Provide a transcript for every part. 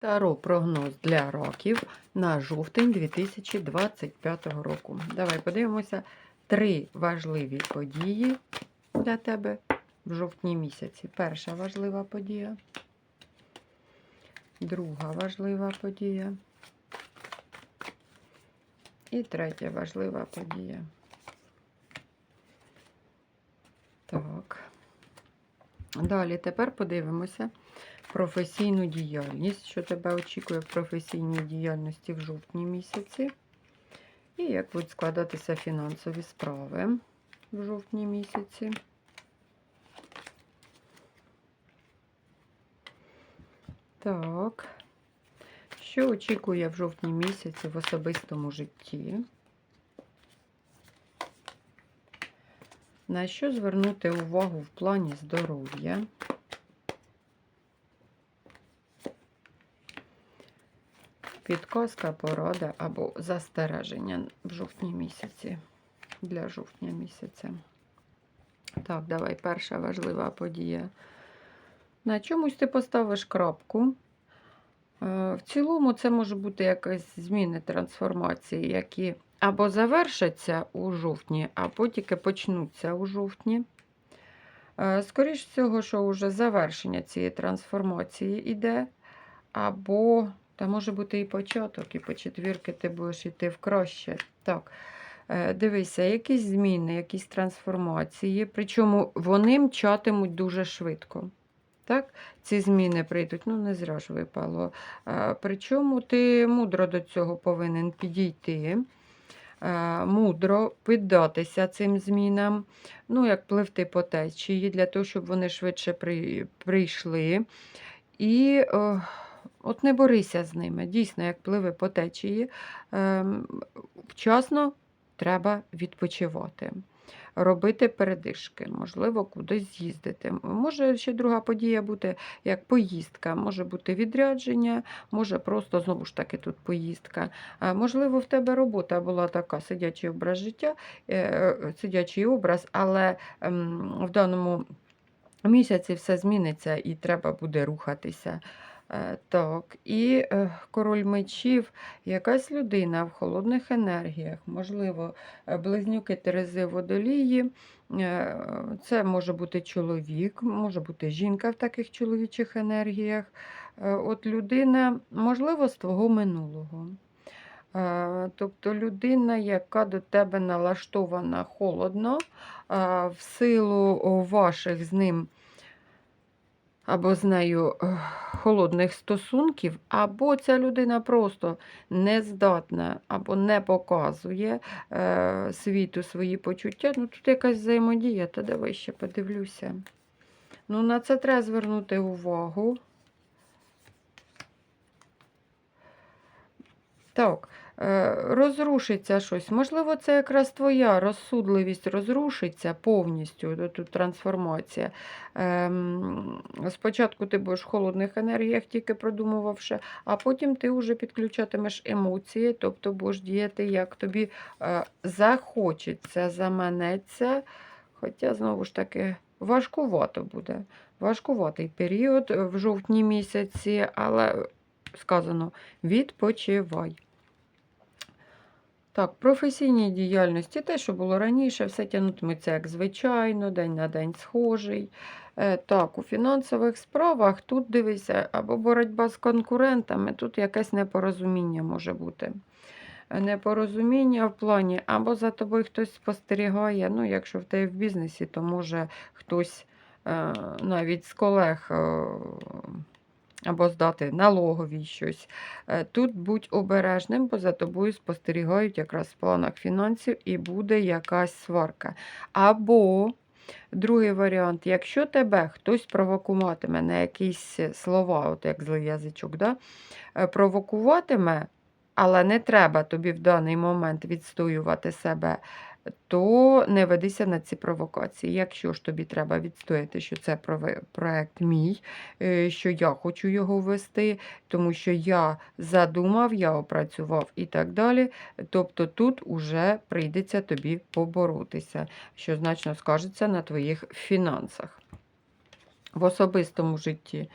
Таро прогноз для років на жовтень 2025 року. Давай подивимося три важливі події для тебе в жовтні місяці. Перша важлива подія, друга важлива подія і третя важлива подія. Так. Далі тепер подивимося професійну діяльність, що тебе очікує в професійній діяльності в жовтні місяці. І як будуть складатися фінансові справи в жовтні місяці. Так. Що очікує в жовтні місяці в особистому житті? На що звернути увагу в плані здоров'я? Підказка, порада або застереження в жовтні місяці. Для жовтня місяця. Так, давай, перша важлива подія. На чомусь ти поставиш крапку. Е, В цілому, це може бути якась зміни трансформації, які або завершаться у жовтні, або тільки почнуться у жовтні. Е, Скоріше всього, що вже завершення цієї трансформації йде, або та може бути і початок, і по четвірки ти будеш йти в краще. Так, е, дивися, якісь зміни, якісь трансформації, причому вони мчатимуть дуже швидко. Так, ці зміни прийдуть, ну не зря ж випало. Е, Причому ти мудро до цього повинен підійти, е, мудро піддатися цим змінам, ну, як пливти по течії, для того, щоб вони швидше прийшли. І е, от не борися з ними. Дійсно, як пливи по течії, ем, вчасно треба відпочивати. Робити передишки, можливо, кудись з'їздити. Може ще друга подія бути як поїздка, може бути відрядження, може просто знову ж таки тут поїздка. Можливо, в тебе робота була така, сидячий образ життя, е, сидячий образ, але ем, в даному місяці все зміниться і треба буде рухатися. Е, Так, і е, король мечів, якась людина в холодних енергіях, можливо, е, близнюки Терези водолії. Це може бути чоловік, може бути жінка в таких чоловічих енергіях. От людина, можливо, з твого минулого. Тобто людина, яка до тебе налаштована холодно, в силу ваших з ним або з нею е, холодних стосунків, або ця людина просто не здатна або не показує е, світу свої почуття. Ну, тут якась взаємодія, та давай ще подивлюся. Ну, на це треба звернути увагу. Так, е, розрушиться щось. Можливо, це якраз твоя розсудливість розрушиться повністю, тут трансформація. Ем, Спочатку ти будеш в холодних енергіях, тільки продумувавши, а потім ти вже підключатимеш емоції, тобто будеш діяти, як тобі е, захочеться, заманеться. Хоча, знову ж таки, важкувато буде. Важкуватий період в жовтні місяці, але сказано, відпочивай. Так, професійній діяльності, те, що було раніше, все тягнутиметься як звичайно, день на день схожий. Е, Так, у фінансових справах тут дивися, або боротьба з конкурентами, тут якесь непорозуміння може бути. Е, Непорозуміння в плані, або за тобою хтось спостерігає. Ну, якщо в тебе в бізнесі, то може хтось е, навіть з колег. Або здати налогові щось. Е, Тут будь обережним, бо за тобою спостерігають якраз в планах фінансів і буде якась сварка. Або другий варіант, якщо тебе хтось провокуватиме на якісь слова, от як злий язичок, да? е, провокуватиме, але не треба тобі в даний момент відстоювати себе, то не ведися на ці провокації. Якщо ж тобі треба відстояти, що це проект мій, е, що я хочу його вести, тому що я задумав, я опрацював і так далі. Тобто тут уже прийдеться тобі поборотися, що значно скажеться на твоїх фінансах. В особистому житті.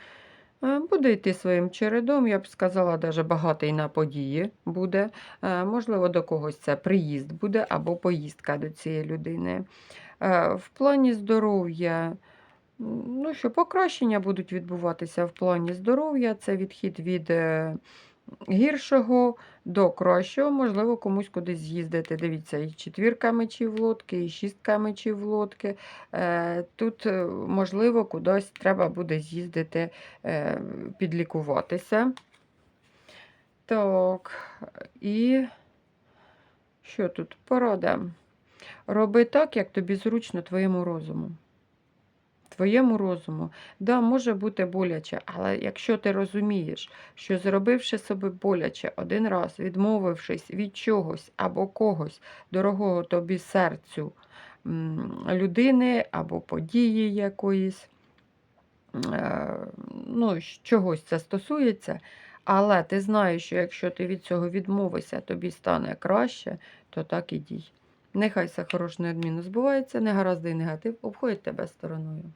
Е, Буде йти своїм чередом, я б сказала, даже багатий на події буде. Е, Можливо, до когось це приїзд буде або поїздка до цієї людини. Е, В плані здоров'я, ну що, покращення будуть відбуватися в плані здоров'я. Це відхід від гіршого до кращого, можливо, комусь кудись з'їздити. Дивіться, і четвірка мечів лодки, і шістка мечів лодки. Е, Тут, е, можливо, кудись треба буде з'їздити, е, підлікуватися. Так, і що тут? Порада. Роби так, як тобі зручно твоєму розуму. Твоєму розуму. Да, може бути боляче, але якщо ти розумієш, що зробивши собі боляче один раз, відмовившись від чогось або когось дорогого тобі серцю людини або події якоїсь, е, ну, чогось це стосується, але ти знаєш, що якщо ти від цього відмовишся, тобі стане краще, то так і дій. Нехай все хороше неодмінно збувається, негаразди і негатив обходять тебе стороною.